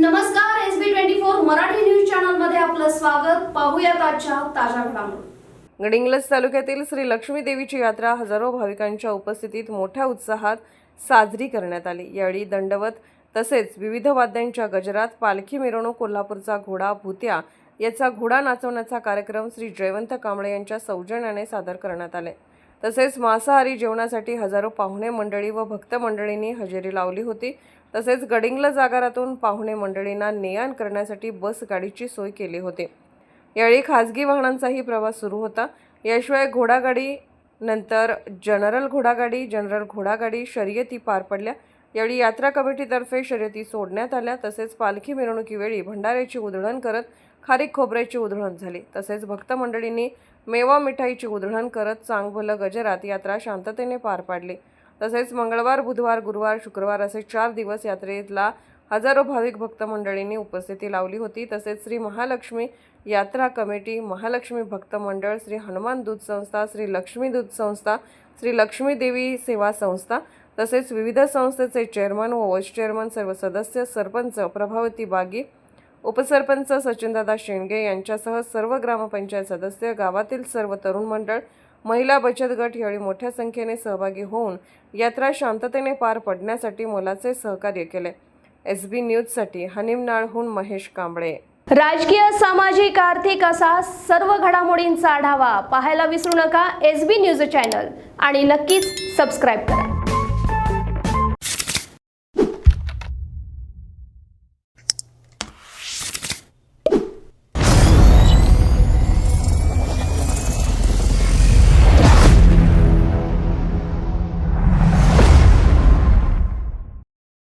नमस्कार S B twenty four Marathi news चॅनलमध्ये आपलं स्वागत. पाहूया आजच्या ताज्या घडामोडी. गडिंग्लज तालुक्यातील श्री लक्ष्मी देवीची यात्रा हजारो भाविकांच्या उपस्थितीत मोठ्या उत्साहात साजरी करण्यात आली. यावेळी दंडवत तसेच विविध वाद्यांच्या गजरात पालखी मिरवणूक कोल्हापूरचा घोडा भुत्या याचा घोडा नाचवण्याचा कार्यक्रम श्री जयवंत कांबळे यांच्या सौजन्याने सादर करण्यात आले. तसेच मांसाहारी जेवणासाठी हजारो पाहुणे मंडळी व भक्त मंडळींनी हजेरी लावली होती. तसेच गडिंग्लज आगारातून पाहुणे मंडळींना ने आण करण्यासाठी बस गाडीची सोय केली होती. यावेळी खाजगी वाहनांचाही प्रवास सुरू होता. याशिवाय घोडागाडी नंतर जनरल घोडागाडी जनरल घोडागाडी शर्यती पार पडल्या. यावेळी यात्रा कमिटीतर्फे शर्यती सोडण्यात आल्या. तसेच पालखी मिरवणुकीवेळी भंडाऱ्याची उधळण करत खारीक खोबऱ्याची उधळण झाली. तसेच भक्त मंडळींनी मेवा मिठाईची उधळण करत चांगभलं गजरात यात्रा शांततेने पार पाडली. तसेच मंगळवार बुधवार गुरुवार शुक्रवार असे चार दिवस यात्रेला हजारो भाविक भक्त मंडळींनी उपस्थिती लावली होती. तसेच श्री महालक्ष्मी यात्रा कमिटी महालक्ष्मी भक्त मंडळ श्री हनुमान दूध संस्था श्री लक्ष्मी दूध संस्था श्री लक्ष्मी देवी सेवा संस्था तसेच विविध संस्थेचे चेअरमन व व्हाईस चेअरमन सर्व सदस्य सरपंच प्रभावती बागी उपसरपंच सचिनदादा शेंडगे यांच्यासह सर्व ग्रामपंचायत सदस्य गावातील सर्व तरुण मंडळ महिला बचत गट यावेळी मोठ्या संख्येने सहभागी होऊन यात्रा शांततेने पार पडण्यासाठी मोलाचे सहकार्य केले. एस बी न्यूजसाठी हनीम नाळहून महेश कांबळे. राजकीय सामाजिक आर्थिक असा सर्व घडामोडींचा आढावा पाहायला विसरू नका एस बी न्यूज चॅनल आणि नक्कीच सबस्क्राईब करा.